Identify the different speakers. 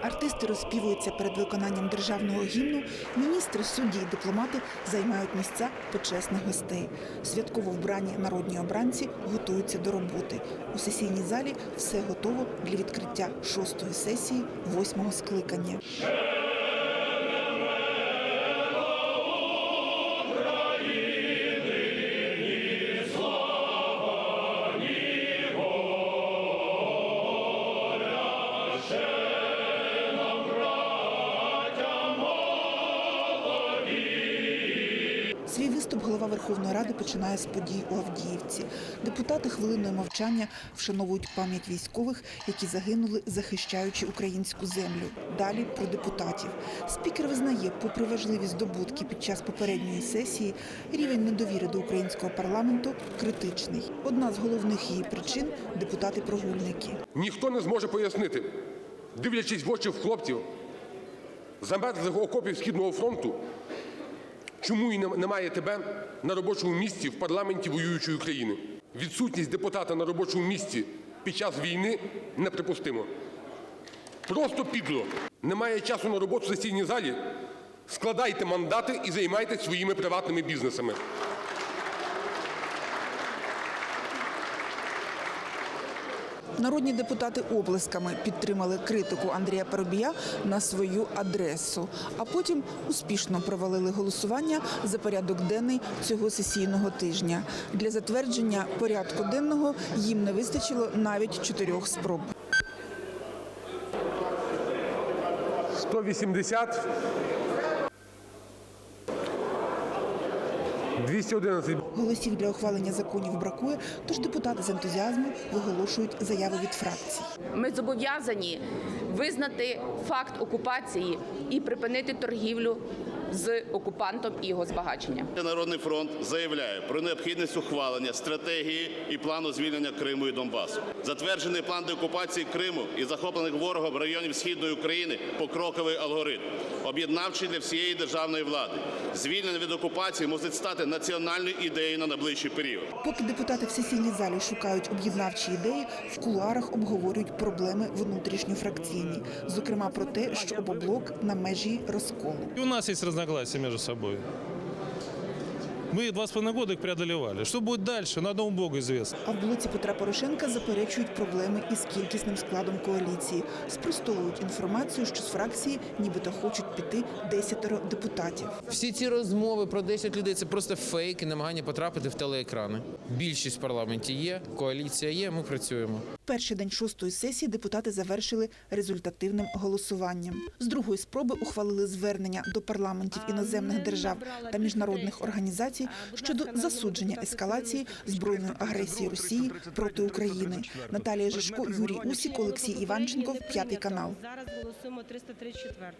Speaker 1: Артисти розпівуються перед виконанням державного гімну. Міністри, судді і дипломати займають місця почесних гостей. Святково вбрані народні обранці готуються до роботи. У сесійній залі все готово для відкриття шостої сесії восьмого скликання. Виступ голова Верховної Ради починає з подій у Авдіївці. Депутати хвилиною мовчання вшановують пам'ять військових, які загинули, захищаючи українську землю. Далі про депутатів. Спікер визнає, попри важливі здобутки під час попередньої сесії, рівень недовіри до українського парламенту критичний. Одна з головних її причин депутати-прогульники.
Speaker 2: Ніхто не зможе пояснити, дивлячись в очі в хлопців, замерзлих окопів Східного фронту, чому і немає тебе на робочому місці в парламенті воюючої країни. Відсутність депутата на робочому місці під час війни неприпустимо. Просто підло. Немає часу на роботу в сесійній залі. Складайте мандати і займайтесь своїми приватними бізнесами.
Speaker 1: Народні депутати облисками підтримали критику Андрія Парубія на свою адресу, а потім успішно провалили голосування за порядок денний цього сесійного тижня. Для затвердження порядку денного їм не вистачило навіть чотирьох спроб.
Speaker 2: 180. 211.
Speaker 1: Голосів для ухвалення законів бракує, тож депутати з ентузіазмом виголошують заяви від фракцій.
Speaker 3: Ми зобов'язані визнати факт окупації і припинити торгівлю з окупантом і його збагачення.
Speaker 4: Народний фронт заявляє про необхідність ухвалення стратегії і плану звільнення Криму і Донбасу. Затверджений план деокупації Криму і захоплених ворогом районів східної України покроковий алгоритм, об'єднавчий для всієї державної влади. Звільнення від окупації мусить стати національною ідеї на найближчий період.
Speaker 1: Поки депутати в сесійній залі шукають об'єднавчі ідеї, в кулуарах обговорюють проблеми внутрішньофракційні, зокрема про те, що обоблок на межі розколу.
Speaker 5: У нас є разногласия між собой. Мы два с половиной года их преодолевали. Что будет дальше, на одному Богу известно.
Speaker 1: А в блоці Петра Порошенка заперечують проблеми із кількісним складом коаліції, спростовують інформацію, що з фракції нібито хочуть піти десятеро депутатів.
Speaker 6: Всі ці розмови про 10 людей це просто фейк і намагання потрапити в телеекрани. Більшість в парламенті є, коаліція є. Ми працюємо.
Speaker 1: Перший день шостої сесії депутати завершили результативним голосуванням. З другої спроби ухвалили звернення до парламентів іноземних держав та міжнародних організацій щодо засудження ескалації збройної агресії Росії проти України. Наталія Жишко, Юрій Усік, Олексій Іванченков, п'ятий канал.
Speaker 7: Зараз голосуємо 334.